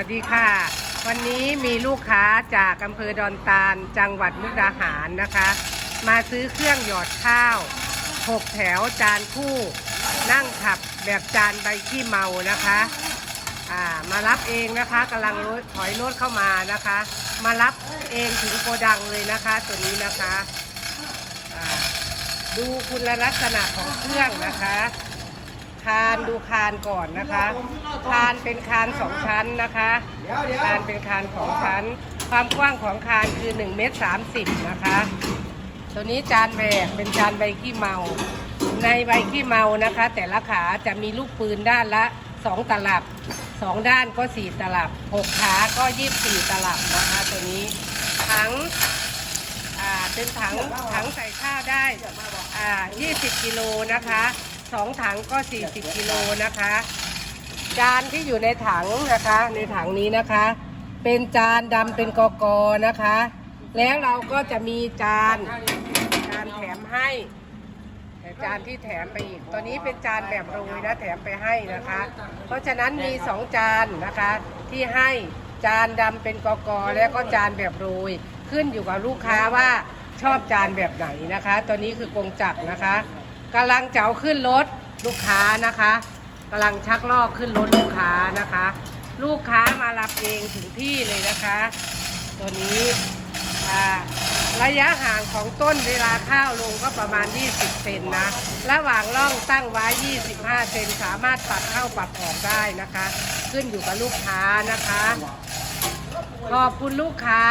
สวัสดีค่ะ วันนี้มีลูกค้าจากอำเภอดอนตาล จังหวัดมุกดาหารนะคะ มาซื้อเครื่องหยอดข้าวหกแถวจานคู่ นั่งขับแบบจานใบขี้เมานะคะอ่ามารับเองนะคะกำลังรถถอยรถเข้ามานะคะ มารับเองถึงโกดังเลยนะคะ ตัวนี้นะคะ ดูคุณลักษณะของเครื่องนะคะานดูคานก่อนนะคะ คานเป็นคานสองชั้นนะคะ คานเป็นคานสองชั้น ความกว้างของคานคือ1เมตร30นะคะ ตัวนี้จานแบกเป็นจานใบขี้เมา ในใบขี้เมานะคะ แต่ละขาจะมีลูกปืนด้านละ 2 ตลับสองด้านก็ 4 ตลับหกขาก็ 24 ตลับนะคะ ตัวนี้ถังอ่าเป็นถังถังใส่ข้าวได้อ่า20 กิโลนะคะ สองถังก็ 40กิโลนะคะ จานที่อยู่ในถังนะคะ ในถังนี้นะคะ เป็นจานดำเป็นกอกอนะคะ แล้วเราก็จะมีจานจานแถมให้แต่จานที่แถมไปอีก ตัวนี้เป็นจานแบบโรยนะแถมไปให้นะคะ เพราะฉะนั้นมีสองจานนะคะที่ให้จานดำเป็นกอกอแล้วก็จานแบบโรย ขึ้นอยู่กับลูกค้าว่าชอบจานแบบไหนนะคะ ตัวนี้คือกงจักรนะคะ กำลังจะเอาขึ้นรถลูกค้านะคะกำลังชักลอกขึ้นรถลูกค้านะคะ ลูกค้ามารับเองถึงที่เลยนะคะ ตัวนี้ระยะห่างของต้นเวลาข้าวลงก็ประมาณ 20 เซนนะ ระหว่างร่องตั้งไว้ 25 เซนสามารถปัดเข้าปัดออกได้นะคะ ขึ้นอยู่กับลูกค้านะคะ ขอบคุณลูกค้า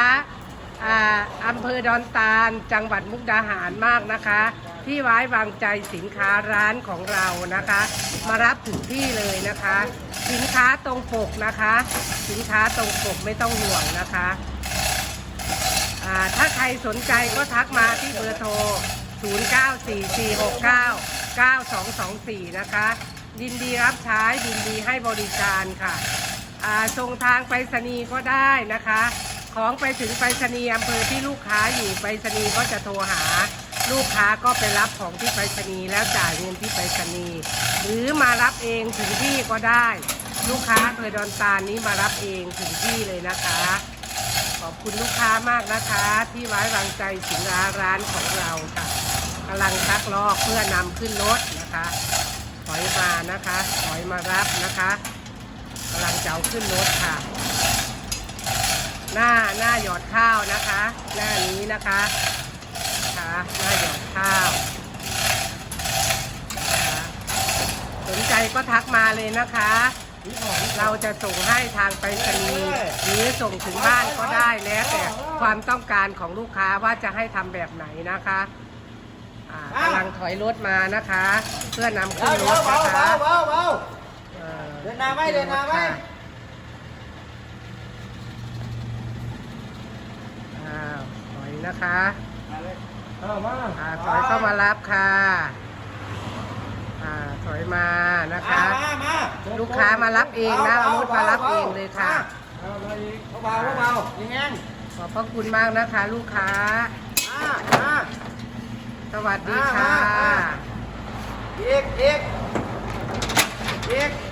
อำเภอดอนตาล จังหวัดมุกดาหารมากนะคะ ที่ไว้วางใจสินค้าร้านของเรานะคะ มารับถึงที่เลยนะคะ สินค้าตรงปกนะคะ สินค้าตรงปกไม่ต้องห่วงนะคะถ้าใครสนใจก็ทักมาที่เบอร์โทร 0944699224 นะคะ ยินดีรับใช้ยินดีให้บริการค่ะส่งทางไปรษณีย์ก็ได้นะคะ ของไปถึงไปรษณีย์อำเภอที่ลูกค้าอยู่ไปรษณีย์ก็จะโทรหา ลูกค้าก็ไปรับของที่ไปรษณีย์แล้วจ่ายเงินที่ไปรษณีย์หรือมารับเองถึงที่ก็ได้ ลูกค้าเคยดอนตาลนี้มารับเองถึงที่เลยนะคะ ขอบคุณลูกค้ามากนะคะ ที่ไว้วางใจสินค้าร้านของเราค่ะกำลังชักลอกเพื่อนำขึ้นรถนะคะถอยมานะคะถอยมารับนะคะกำลังจะเอาขึ้นรถค่ะ หน้าหน้าหยอดข้าวนะคะ หน้านี้นะคะนะคะหน้าหยอดข้าวนะคะสนใจก็ทักมาเลยนะคะ เราจะส่งให้ทางไปรษณีย์หรือส่งถึงบ้านก็ได้แล้วแต่ความต้องการของลูกค้าว่าจะให้ทำแบบไหนนะคะอ่ากำลังถอยรถมานะคะ เพื่อนำขึ้นรเบาถเบานะเบาคะเบาเบาอ่เดินหน้าไว้เดินหน้าไว้ อ้าวถอย นะคะเออมาอ่าถอยเข้ามารับค่ะอ่าถอยมานะคะมามาลูกค้ามารับเองนะเอารถมารับเองเลยค่ะเบาเบาเบาอย่างงี้ขอบพระคุณมากนะคะ ลูกค้ามามาสวัสดีค่ะ อีกอีกอีกพอ